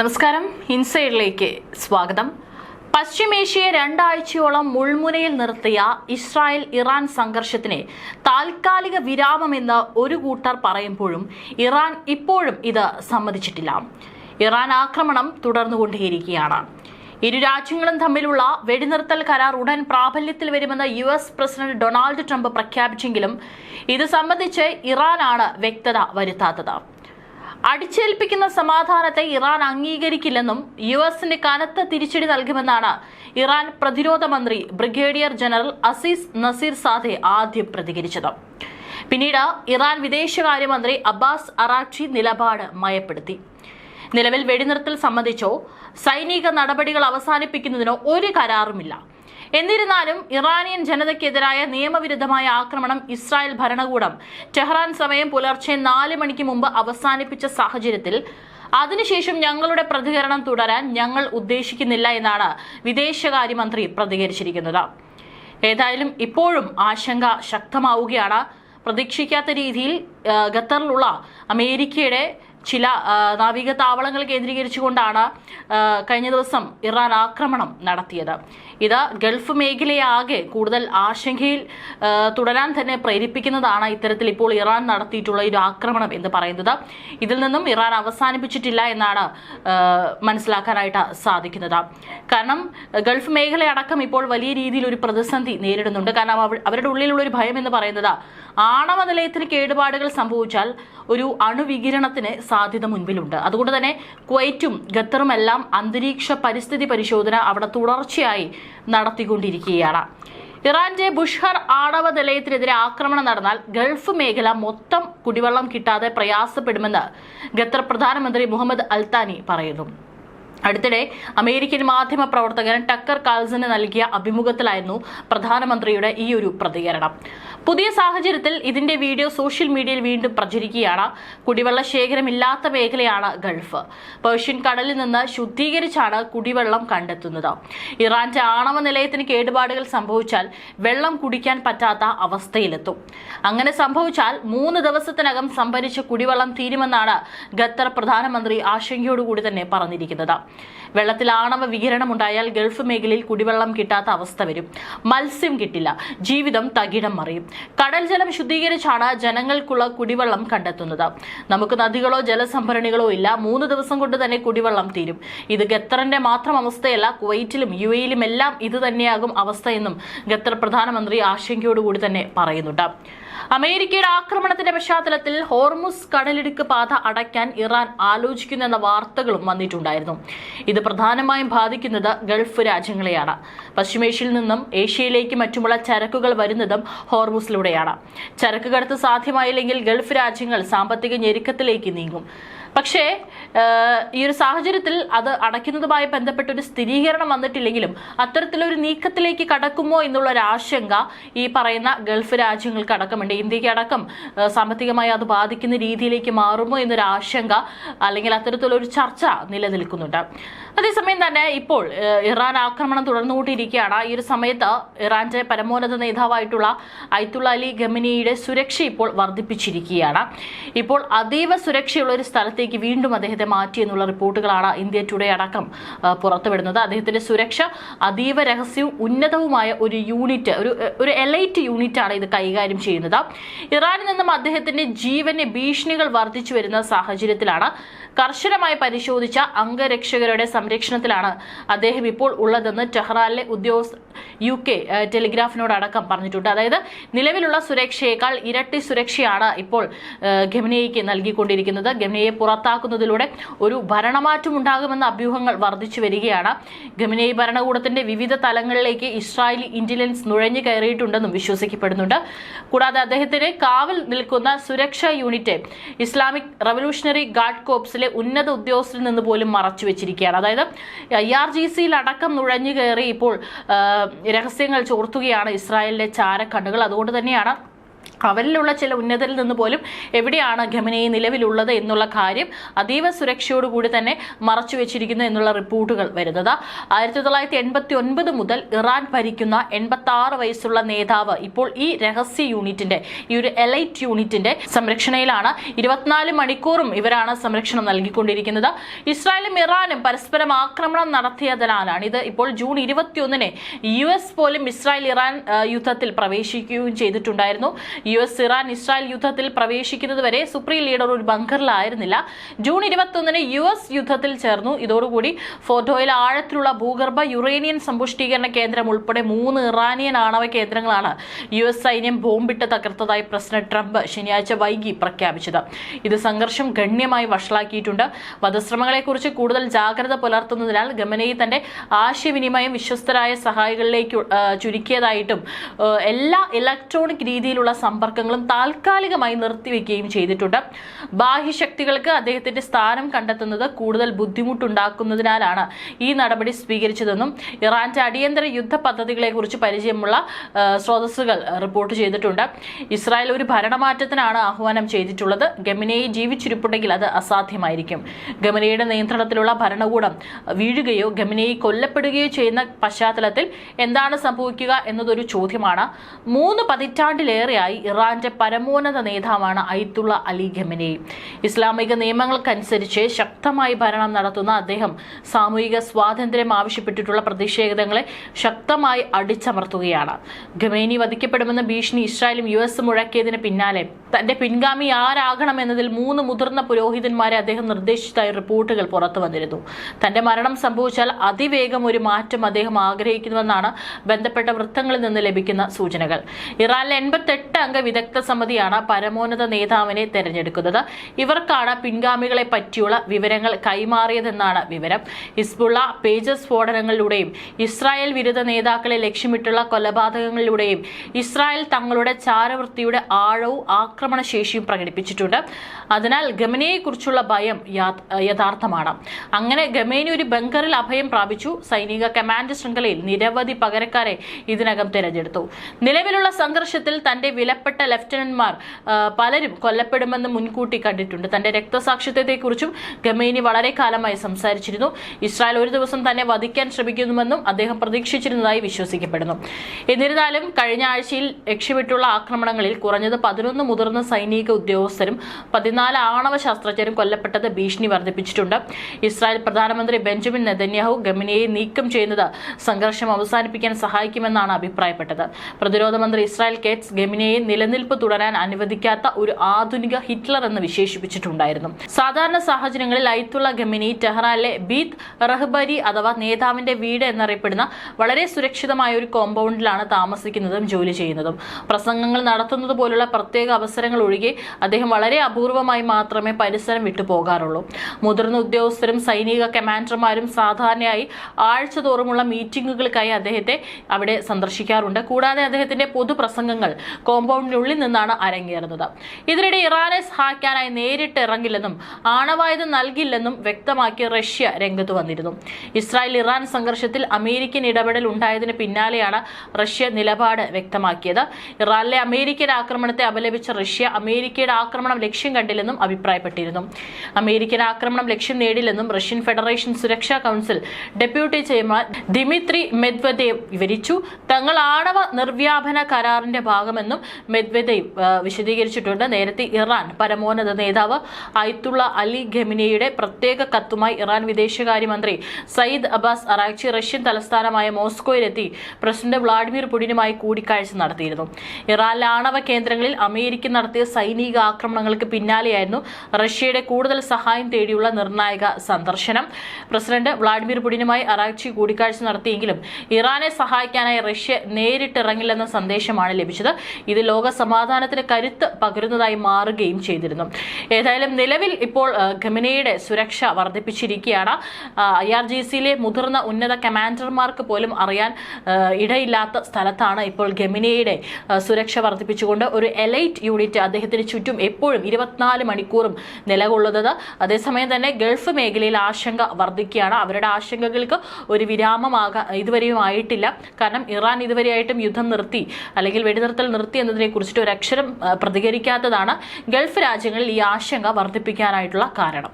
നമസ്കാരം. ഇൻസൈഡിലേക്ക് സ്വാഗതം. പശ്ചിമേഷ്യയെ രണ്ടാഴ്ചയോളം മുൾമുനയിൽ നിർത്തിയ ഇസ്രായേൽ ഇറാൻ സംഘർഷത്തിന് താൽക്കാലിക വിരാമമെന്ന് ഒരു കൂട്ടർ പറയുമ്പോഴും ഇറാൻ ഇപ്പോഴും ഇത് സമ്മതിച്ചിട്ടില്ല. ഇറാൻ ആക്രമണം തുടർന്നുകൊണ്ടേയിരിക്കുകയാണ്. ഇരു രാജ്യങ്ങളും തമ്മിലുള്ള വെടിനിർത്തൽ കരാർ ഉടൻ പ്രാബല്യത്തിൽ വരുമെന്ന് U S president Donald Trump പ്രഖ്യാപിച്ചെങ്കിലും ഇത് സംബന്ധിച്ച് ഇറാനാണ് വ്യക്തത വരുത്താത്തത്. അടിച്ചേൽപ്പിക്കുന്ന സമാധാനത്തെ ഇറാൻ അംഗീകരിക്കില്ലെന്നും യു എസിന് കനത്ത തിരിച്ചടി നൽകുമെന്നാണ് ഇറാൻ പ്രതിരോധ മന്ത്രി brigadier general Aziz Nasirzadeh ആദ്യം പ്രതികരിച്ചത്. പിന്നീട് ഇറാൻ വിദേശകാര്യമന്ത്രി അബ്ബാസ് അറാക്ഷി നിലപാട് മയപ്പെടുത്തി. നിലവിൽ വെടിനിർത്തൽ സംബന്ധിച്ചോ സൈനിക നടപടികൾ അവസാനിപ്പിക്കുന്നതിനോ ഒരു കരാറുമില്ല. എന്നിരുന്നാലും ഇറാനിയൻ ജനതയ്ക്കെതിരായ നിയമവിരുദ്ധമായ ആക്രമണം ഇസ്രായേൽ ഭരണകൂടം ടെഹ്റാൻ സമയം പുലർച്ചെ നാല് മണിക്ക് മുമ്പ് അവസാനിപ്പിച്ച സാഹചര്യത്തിൽ അതിനുശേഷം ഞങ്ങളുടെ പ്രതികരണം തുടരാൻ ഞങ്ങൾ ഉദ്ദേശിക്കുന്നില്ല എന്നാണ് വിദേശകാര്യമന്ത്രി പ്രതികരിച്ചിരിക്കുന്നത്. ഏതായാലും ഇപ്പോഴും ആശങ്ക ശക്തമാവുകയാണ്. പ്രതീക്ഷിക്കാത്ത രീതിയിൽ ഖത്തറിലുള്ള അമേരിക്കയുടെ ചില നാവിക താവളങ്ങൾ കേന്ദ്രീകരിച്ചുകൊണ്ടാണ് കഴിഞ്ഞ ദിവസം ഇറാൻ ആക്രമണം നടത്തിയത്. ഇത് ഗൾഫ് മേഖലയാകെ കൂടുതൽ ആശങ്കയിൽ തുടരാൻ തന്നെ പ്രേരിപ്പിക്കുന്നതാണ് ഇത്തരത്തിൽ ഇപ്പോൾ ഇറാൻ നടത്തിയിട്ടുള്ള ഒരു ആക്രമണം എന്ന് പറയുന്നത്. ഇതിൽ നിന്നും ഇറാൻ അവസാനിപ്പിച്ചിട്ടില്ല എന്നാണ് മനസ്സിലാക്കാനായിട്ട് സാധിക്കുന്നത്. കാരണം ഗൾഫ് മേഖലയടക്കം ഇപ്പോൾ വലിയ രീതിയിൽ ഒരു പ്രതിസന്ധി നേരിടുന്നുണ്ട്. കാരണം അവരുടെ ഉള്ളിലുള്ള ഒരു ഭയം എന്ന് പറയുന്നത് ആണവ നിലയത്തിന് കേടുപാടുകൾ സംഭവിച്ചാൽ ഒരു അണുവികിരണത്തിന് സാധ്യത മുൻപിലുണ്ട്. അതുകൊണ്ട് തന്നെ കുവൈറ്റും ഖത്തറും എല്ലാം അന്തരീക്ഷ പരിസ്ഥിതി പരിശോധന അവിടെ തുടർച്ചയായി നടത്തിക്കൊണ്ടിരിക്കുകയാണ്. ഇറാന്റെ ബുഷ്ഹർ ആണവ നിലയത്തിനെതിരെ ആക്രമണം നടന്നാൽ ഗൾഫ് മേഖല മൊത്തം കുടിവെള്ളം കിട്ടാതെ പ്രയാസപ്പെടുമെന്ന് ഖത്തർ പ്രധാനമന്ത്രി മുഹമ്മദ് അൽത്താനി പറയുന്നു. അടുത്തിടെ അമേരിക്കൻ മാധ്യമ പ്രവർത്തകൻ ടക്കർ കാൾസന് നൽകിയ അഭിമുഖത്തിലായിരുന്നു പ്രധാനമന്ത്രിയുടെ ഈ ഒരു പ്രതികരണം. പുതിയ സാഹചര്യത്തിൽ ഇതിന്റെ വീഡിയോ സോഷ്യൽ മീഡിയയിൽ വീണ്ടും പ്രചരിക്കുകയാണ്. കുടിവെള്ള ശേഖരമില്ലാത്ത മേഖലയാണ് ഗൾഫ്. പേർഷ്യൻ കടലിൽ നിന്ന് ശുദ്ധീകരിച്ചാണ് കുടിവെള്ളം കണ്ടെത്തുന്നത്. ഇറാന്റെ ആണവ നിലയത്തിന് കേടുപാടുകൾ സംഭവിച്ചാൽ വെള്ളം കുടിക്കാൻ പറ്റാത്ത അവസ്ഥയിലെത്തും. അങ്ങനെ സംഭവിച്ചാൽ മൂന്ന് ദിവസത്തിനകം സംഭരിച്ച കുടിവെള്ളം തീരുമെന്നാണ് ഖത്തർ പ്രധാനമന്ത്രി ആശങ്കയോടുകൂടി തന്നെ പറഞ്ഞിരിക്കുന്നത്. വെള്ളത്തിൽ ആണവ വികിരണം ഉണ്ടായാൽ ഗൾഫ് മേഖലയിൽ കുടിവെള്ളം കിട്ടാത്ത അവസ്ഥ വരും. മത്സ്യം കിട്ടില്ല. ജീവിതം തകിടം മറിയും. കടൽ ജലം ശുദ്ധീകരിച്ചാണ് ജനങ്ങൾക്കുള്ള കുടിവെള്ളം കണ്ടെത്തുന്നത്. നമുക്ക് നദികളോ ജലസംഭരണികളോ ഇല്ല. മൂന്ന് ദിവസം കൊണ്ട് തന്നെ കുടിവെള്ളം തീരും. ഇത് ഖത്തറിന്റെ മാത്രം അവസ്ഥയല്ല കുവൈറ്റിലും യു എയിലും എല്ലാം ഇത് തന്നെയാകും അവസ്ഥയെന്നും ഖത്തർ പ്രധാനമന്ത്രി ആശങ്കയോടുകൂടി തന്നെ പറയുന്നുണ്ട്. അമേരിക്കയുടെ ആക്രമണത്തിന്റെ പശ്ചാത്തലത്തിൽ ഹോർമുസ് കടലിടുക്ക് പാത അടയ്ക്കാൻ ഇറാൻ ആലോചിക്കുന്നെന്ന വാർത്തകളും വന്നിട്ടുണ്ടായിരുന്നു. ഇത് പ്രധാനമായും ബാധിക്കുന്നത് ഗൾഫ് രാജ്യങ്ങളെയാണ്. പശ്ചിമേഷ്യയിൽ നിന്നും ഏഷ്യയിലേക്ക് മറ്റുമുള്ള ചരക്കുകൾ വരുന്നതും ഹോർമുസിലൂടെയാണ്. ചരക്ക് കടത്ത് സാധ്യമായില്ലെങ്കിൽ ഗൾഫ് രാജ്യങ്ങൾ സാമ്പത്തിക ഞെരുക്കത്തിലേക്ക് നീങ്ങും. പക്ഷേ ഈ ഒരു സാഹചര്യത്തിൽ അത് അടയ്ക്കുന്നതുമായി ബന്ധപ്പെട്ട ഒരു സ്ഥിരീകരണം വന്നിട്ടില്ലെങ്കിലും അത്തരത്തിലൊരു നീക്കത്തിലേക്ക് കടക്കുമോ എന്നുള്ള ഒരു ആശങ്ക ഈ പറയുന്ന ഗൾഫ് രാജ്യങ്ങൾക്ക് അടക്കമുണ്ട്. ഇന്ത്യയ്ക്ക് അടക്കം സാമ്പത്തികമായി അത് ബാധിക്കുന്ന രീതിയിലേക്ക് മാറുമോ എന്നൊരു ആശങ്ക അല്ലെങ്കിൽ അത്തരത്തിലുള്ള അത്തരത്തിലൊരു ചർച്ച നിലനിൽക്കുന്നുണ്ട്. അതേസമയം തന്നെ ഇപ്പോൾ ഇറാൻ ആക്രമണം തുടർന്നുകൊണ്ടിരിക്കുകയാണ്. ഈ ഒരു സമയത്ത് ഇറാന്റെ പരമോന്നത നേതാവായിട്ടുള്ള ഐത്തുള്ള അലി ഗമിനിയുടെ സുരക്ഷ ഇപ്പോൾ വർദ്ധിപ്പിച്ചിരിക്കുകയാണ്. ഇപ്പോൾ അതീവ സുരക്ഷയുള്ള ഒരു സ്ഥലത്തേക്ക് വീണ്ടും അദ്ദേഹത്തെ മാറ്റി എന്നുള്ള റിപ്പോർട്ടുകളാണ് ഇന്ത്യ ടുഡേ അടക്കം പുറത്തുവിടുന്നത്. അദ്ദേഹത്തിന്റെ സുരക്ഷ അതീവ രഹസ്യവും ഉന്നതവുമായ ഒരു യൂണിറ്റ് ഒരു ഒരു എലൈറ്റ് യൂണിറ്റ് ആണ് ഇത് കൈകാര്യം ചെയ്യുന്നത്. ഇറാനിൽ നിന്നും അദ്ദേഹത്തിന്റെ ജീവന് ഭീഷണികൾ വർദ്ധിച്ചു വരുന്ന സാഹചര്യത്തിലാണ് കർശനമായി പരിശോധിച്ച അംഗരക്ഷകരുടെ സംരക്ഷണത്തിലാണ് അദ്ദേഹം ഇപ്പോൾ ഉള്ളതെന്ന് ടെഹ്റാനിലെ ഉദ്യോഗസ്ഥ യു കെ ടെലിഗ്രാഫിനോടടക്കം പറഞ്ഞിട്ടുണ്ട്. അതായത് നിലവിലുള്ള സുരക്ഷയേക്കാൾ ഇരട്ടി സുരക്ഷയാണ് ഇപ്പോൾ ഗമനയ്ക്ക് നൽകിക്കൊണ്ടിരിക്കുന്നത്. ഗമനയെ പുറത്താക്കുന്നതിലൂടെ ഒരു ഭരണമാറ്റം ഉണ്ടാകുമെന്ന അഭ്യൂഹങ്ങൾ വർദ്ധിച്ചു വരികയാണ്. ഗമനൈ ഭരണകൂടത്തിന്റെ വിവിധ തലങ്ങളിലേക്ക് ഇസ്രായേലി ഇന്റലിജൻസ് നുഴഞ്ഞു കയറിയിട്ടുണ്ടെന്നും വിശ്വസിക്കപ്പെടുന്നുണ്ട്. കൂടാതെ അദ്ദേഹത്തിന് കാവൽ നിൽക്കുന്ന സുരക്ഷാ യൂണിറ്റ് ഇസ്ലാമിക് റവല്യൂഷണറി ഗാർഡ് കോപ്സിലെ ഉന്നത ഉദ്യോഗസ്ഥരിൽ നിന്ന് പോലും മറച്ചു വെച്ചിരിക്കുകയാണ് അതായത് ഐ ആർ ജി സിയിൽ അടക്കം നുഴഞ്ഞു കയറി ഇപ്പോൾ രഹസ്യങ്ങൾ ചോർത്തുകയാണ് ഇസ്രായേലിലെ ചാരക്കണ്ണുകൾ. അതുകൊണ്ട് തന്നെയാണ് അവരിലുള്ള ചില ഉന്നതരിൽ നിന്ന് പോലും എവിടെയാണ് ഖമനയി നിലവിലുള്ളത് എന്നുള്ള കാര്യം അതീവ സുരക്ഷയോടുകൂടി തന്നെ മറച്ചു വെച്ചിരിക്കുന്നു എന്നുള്ള റിപ്പോർട്ടുകൾ വരുന്നത്. ആയിരത്തി തൊള്ളായിരത്തി എൺപത്തി ഒൻപത് മുതൽ ഇറാൻ ഭരിക്കുന്ന എൺപത്തി ആറ് വയസ്സുള്ള നേതാവ് ഇപ്പോൾ ഈ രഹസ്യ യൂണിറ്റിന്റെ ഈ ഒരു എലൈറ്റ് യൂണിറ്റിന്റെ സംരക്ഷണയിലാണ്. ഇരുപത്തിനാല് മണിക്കൂറും ഇവരാണ് സംരക്ഷണം നൽകിക്കൊണ്ടിരിക്കുന്നത്. ഇസ്രായേലും ഇറാനും പരസ്പരം ആക്രമണം നടത്തിയതിനാലാണ് ഇത് ഇപ്പോൾ ജൂൺ ഇരുപത്തിയൊന്നിന് യു എസ് പോലും ഇസ്രായേൽ ഇറാൻ യുദ്ധത്തിൽ പ്രവേശിക്കുകയും ചെയ്തിട്ടുണ്ടായിരുന്നു. യു എസ് ഇറാൻ ഇസ്രായേൽ യുദ്ധത്തിൽ പ്രവേശിക്കുന്നതുവരെ സുപ്രീം ലീഡർ ഒരു ബങ്കറിലായിരുന്നില്ല. ജൂൺ ഇരുപത്തൊന്നിന് യു എസ് യുദ്ധത്തിൽ ചേർന്നു. ഇതോടുകൂടി ഫോർഡോയിൽ ആഴത്തിലുള്ള ഭൂഗർഭ യുറേനിയൻ സമ്പുഷ്ടീകരണ കേന്ദ്രം ഉൾപ്പെടെ മൂന്ന് ഇറാനിയൻ ആണവ കേന്ദ്രങ്ങളാണ് യു എസ് സൈന്യം ബോംബിട്ട് തകർത്തതായി പ്രസിഡന്റ് ട്രംപ് ശനിയാഴ്ച വൈകി പ്രഖ്യാപിച്ചത്. ഇത് സംഘർഷം ഗണ്യമായി വഷളാക്കിയിട്ടുണ്ട്. വധശ്രമങ്ങളെക്കുറിച്ച് കൂടുതൽ ജാഗ്രത പുലർത്തുന്നതിനാൽ ഗമനയി തന്റെ ആശയവിനിമയം വിശ്വസ്തരായ സഹായികളിലേക്ക് ചുരുക്കിയതായിട്ടും എല്ലാ ഇലക്ട്രോണിക് രീതിയിലുള്ള സമ്പർക്കങ്ങളും താൽക്കാലികമായി നിർത്തിവെക്കുകയും ചെയ്തിട്ടുണ്ട്. ബാഹ്യശക്തികൾക്ക് അദ്ദേഹത്തിന്റെ സ്ഥാനം കണ്ടെത്തുന്നത് കൂടുതൽ ബുദ്ധിമുട്ടുണ്ടാക്കുന്നതിനാലാണ് ഈ നടപടി സ്വീകരിച്ചതെന്നും ഇറാന്റെ അടിയന്തര യുദ്ധ പദ്ധതികളെക്കുറിച്ച് പരിചയമുള്ള സ്രോതസ്സുകൾ റിപ്പോർട്ട് ചെയ്തിട്ടുണ്ട്. ഇസ്രായേൽ ഒരു ഭരണമാറ്റത്തിനാണ് ആഹ്വാനം ചെയ്തിട്ടുള്ളത്. ഗമിനയെ ജീവിച്ചിരിപ്പുണ്ടെങ്കിൽ അത് അസാധ്യമായിരിക്കും. ഗമിനയുടെ നിയന്ത്രണത്തിലുള്ള ഭരണകൂടം വീഴുകയോ ഗമിനയെ കൊല്ലപ്പെടുകയോ ചെയ്യുന്ന പശ്ചാത്തലത്തിൽ എന്താണ് സംഭവിക്കുക എന്നതൊരു ചോദ്യമാണ്. മൂന്ന് പതിറ്റാണ്ടിലേറെയായി ഇറാന്റെ പരമോന്നത നേതാവാണ് അയത്തുള്ള അലി ഖമനേയി ഇസ്ലാമിക നിയമങ്ങൾക്കനുസരിച്ച് ശക്തമായി ഭരണം നടത്തുന്ന അദ്ദേഹം സാമൂഹിക സ്വാതന്ത്ര്യം ആവശ്യപ്പെട്ടിട്ടുള്ള പ്രതിഷേധങ്ങളെ ശക്തമായി അടിച്ചമർത്തുകയാണ്. ഖമേനി വധിക്കപ്പെടുമെന്ന ഭീഷണി ഇസ്രായേലും യു എസ് മുഴക്കിയതിന് പിന്നാലെ തന്റെ പിൻഗാമി ആരാകണം എന്നതിൽ മൂന്ന് മുതിർന്ന പുരോഹിതന്മാരെ അദ്ദേഹം നിർദ്ദേശിച്ചതായി റിപ്പോർട്ടുകൾ പുറത്തു വന്നിരുന്നു. തന്റെ മരണം സംഭവിച്ചാൽ അതിവേഗം ഒരു മാറ്റം അദ്ദേഹം ആഗ്രഹിക്കുന്നുവെന്നാണ് ബന്ധപ്പെട്ട വൃത്തങ്ങളിൽ നിന്ന് ലഭിക്കുന്ന സൂചനകൾ. ഇറാനിലെ എൺപത്തെട്ട് അംഗ വിദഗ്ധ സമിതിയാണ് പരമോന്നത നേതാവിനെ തെരഞ്ഞെടുക്കുന്നത്. ഇവർക്കാണ് പിൻഗാമികളെ പറ്റിയുള്ള വിവരങ്ങൾ കൈമാറിയതെന്നാണ് വിവരം. ഹിസ്ബുള്ള പേജസ് സ്ഫോടനങ്ങളിലൂടെയും ഇസ്രായേൽ വിരുദ്ധ നേതാക്കളെ ലക്ഷ്യമിട്ടുള്ള കൊലപാതകങ്ങളിലൂടെയും ഇസ്രായേൽ തങ്ങളുടെ ചാരവൃത്തിയുടെ ആഴവും ആക്രമണശേഷിയും പ്രകടിപ്പിച്ചിട്ടുണ്ട്. അതിനാൽ ഗമനയെക്കുറിച്ചുള്ള ഭയം യഥാർത്ഥമാണ്. അങ്ങനെ ഗമേനി ഒരു ബങ്കറിൽ അഭയം പ്രാപിച്ചു. സൈനിക കമാൻഡ് ശൃംഖലയിൽ നിരവധി പകരക്കാരെ ഇതിനകം തിരഞ്ഞെടുത്തു. നിലവിലുള്ള സംഘർഷത്തിൽ തന്റെ വിലപ്പെട്ട ലഫ്റ്റനന്റ്മാർ പലരും കൊല്ലപ്പെടുമെന്ന് മുൻകൂട്ടി കണ്ടിട്ടുണ്ട്. തന്റെ രക്തസാക്ഷിത്വത്തെക്കുറിച്ചും ഗമേനി വളരെ കാലമായി സംസാരിച്ചിരുന്നു. ഇസ്രായേൽ ഒരു ദിവസം തന്നെ വധിക്കാൻ ശ്രമിക്കുന്നുവെന്നും അദ്ദേഹം പ്രതീക്ഷിച്ചിരുന്നതായി വിശ്വസിക്കപ്പെടുന്നു. എന്നിരുന്നാലും കഴിഞ്ഞ ആഴ്ചയിൽ ലക്ഷ്യമിട്ടുള്ള ആക്രമണങ്ങളിൽ കുറഞ്ഞത് പതിനൊന്ന് മുതിർന്ന സൈനിക ഉദ്യോഗസ്ഥരും പതിനാല് ആണവ ശാസ്ത്രജ്ഞരും കൊല്ലപ്പെട്ടത് ഭീഷണി വർദ്ധിപ്പിച്ചിട്ടുണ്ട്. ഇസ്രായേൽ പ്രധാനമന്ത്രി ബെഞ്ചമിൻ നെതന്യാഹു ഗമിനിയെ നീക്കം ചെയ്യുന്നത് സംഘർഷം അവസാനിപ്പിക്കാൻ സഹായിക്കുമെന്നാണ് അഭിപ്രായപ്പെട്ടത്. പ്രതിരോധ മന്ത്രി ഇസ്രായേൽ കേറ്റ്സ് ഗമിനിയെ നിലനിൽപ്പ് തുടരാൻ അനുവദിക്കാത്ത ഒരു ആധുനിക ഹിറ്റ്ലർ എന്ന് വിശേഷിപ്പിച്ചിട്ടുണ്ടായിരുന്നു. സാധാരണ സാഹചര്യങ്ങളിൽ അയത്തുള്ള ഗമിനി ടെഹ്റാനിലെ ബീത്ത് റഹ്ബരി അഥവാ നേതാവിന്റെ വീട് എന്നറിയപ്പെടുന്ന വളരെ സുരക്ഷിതമായ ഒരു കോമ്പൗണ്ടിലാണ് താമസിക്കുന്നതും ജോലി ചെയ്യുന്നതും. പ്രസംഗങ്ങൾ നടത്തുന്നത് പോലുള്ള പ്രത്യേക അവസരങ്ങൾ ഒഴികെ അദ്ദേഹം വളരെ അപൂർവമായി മാത്രമേ പരിസരം വിട്ടു പോകാറുള്ളൂ. മുതിർന്ന ഉദ്യോഗസ്ഥരും സൈനിക കമാൻഡർമാരും സാധാരണയായി ആഴ്ച തോറുമുള്ള മീറ്റിംഗുകൾക്കായി അദ്ദേഹത്തെ അവിടെ സന്ദർശിക്കാറുണ്ട്. കൂടാതെ അദ്ദേഹത്തിന്റെ പൊതുപ്രസംഗങ്ങൾ കോമ്പൗണ്ടിനുള്ളിൽ നിന്നാണ് അരങ്ങേറുന്നത്. ഇതിനിടെ ഇറാനെ സഹായിക്കാനായി നേരിട്ട് ഇറങ്ങില്ലെന്നും ആണവായുധം നൽകില്ലെന്നും വ്യക്തമാക്കി റഷ്യ രംഗത്ത് വന്നിരുന്നു. ഇസ്രായേൽ ഇറാൻ സംഘർഷത്തിൽ അമേരിക്കൻ ഇടപെടൽ ഉണ്ടായതിന് പിന്നാലെയാണ് റഷ്യ നിലപാട് വ്യക്തമാക്കിയത്. ഇറാനിലെ അമേരിക്കൻ ആക്രമണത്തെ അപലപിച്ച റഷ്യ അമേരിക്കയുടെ ആക്രമണം ലക്ഷ്യം കണ്ടില്ലെന്നും അഭിപ്രായപ്പെട്ടിരുന്നു. അമേരിക്കൻ ആക്രമണം ലക്ഷ്യം നേടില്ലെന്നും റഷ്യൻ ഫെഡറേഷൻ സുരക്ഷാ council deputy chairman Dmitry Medvedev വിവരിച്ചു. തങ്ങൾ ആണവ നിർവ്യാപന കരാറിന്റെ ഭാഗമെന്നും മെദ്വദേവ് ആ, വിശദീകരിച്ചിട്ടുണ്ട്. നേരത്തെ ഇറാൻ പരമോന്നത നേതാവ് അയത്തുള്ള അലി ഖെമിനിയുടെ പ്രത്യേക കത്തുമായി ഇറാൻ വിദേശകാര്യമന്ത്രി സയ്യിദ് അബ്ബാസ് അറാച്ചി റഷ്യൻ തലസ്ഥാനമായ മോസ്കോയിലെത്തി പ്രസിഡന്റ് വ്ളാഡിമിർ പുടിനുമായി കൂടിക്കാഴ്ച നടത്തിയിരുന്നു. ഇറാനിലെ ആണവ കേന്ദ്രങ്ങളിൽ അമേരിക്ക നടത്തിയ സൈനിക ആക്രമണങ്ങൾക്ക് പിന്നാലെയായിരുന്നു റഷ്യയുടെ കൂടുതൽ സഹായം തേടിയുള്ള നിർണായക സന്ദർശനം. പ്രസിഡന്റ് വ്ളാഡിമിർ പുടിനുമായി അറാച്ചി കൂടിക്കാഴ്ച നടത്തിയെങ്കിലും ഇറാനെ സഹായിക്കാനായി റഷ്യ നേരിട്ടിറങ്ങില്ലെന്ന സന്ദേശമാണ് ലഭിച്ചത്. ഇത് ലോക സമാധാനത്തിന് കരുത്ത് പകരുന്നതായി മാറുകയും ചെയ്തിരുന്നു. ഏതായാലും നിലവിൽ ഇപ്പോൾ ഖമിനയുടെ സുരക്ഷ വർദ്ധിപ്പിച്ചിരിക്കുകയാണ്. ഐ ആർ ജി സിയിലെ മുതിർന്ന ഉന്നത കമാൻഡർമാർക്ക് പോലും അറിയാൻ ഇടയില്ലാത്ത സ്ഥലത്താണ് ഇപ്പോൾ ഖമിനയുടെ സുരക്ഷ വർദ്ധിപ്പിച്ചുകൊണ്ട് ഒരു എലൈറ്റ് യൂണിറ്റ് അദ്ദേഹത്തിന് ചുറ്റും എപ്പോഴും ഇരുപത്തിനാല് മണിക്കൂറും നിലകൊള്ളുന്നത്. അതേസമയം തന്നെ ഗൾഫ് മേഖലയിൽ ആശങ്ക വർദ്ധിക്കുകയാണ്. അവരുടെ ആശങ്കകൾക്ക് ഒരു വിരാമമാകാൻ ഇതുവരെയും ആയിട്ടില്ല. കാരണം ഇറാൻ ഇതുവരെയായിട്ടും യുദ്ധം നിർത്തി അല്ലെങ്കിൽ വെടിനിർത്തൽ നിർത്തി എന്നതിനെ കുറിച്ചിട്ട് ഒരു അക്ഷരം പ്രതികരിക്കാത്തതാണ് ഗൾഫ് രാജ്യങ്ങളിൽ ഈ ആശങ്ക വർദ്ധിപ്പിക്കാനായിട്ടുള്ള കാരണം.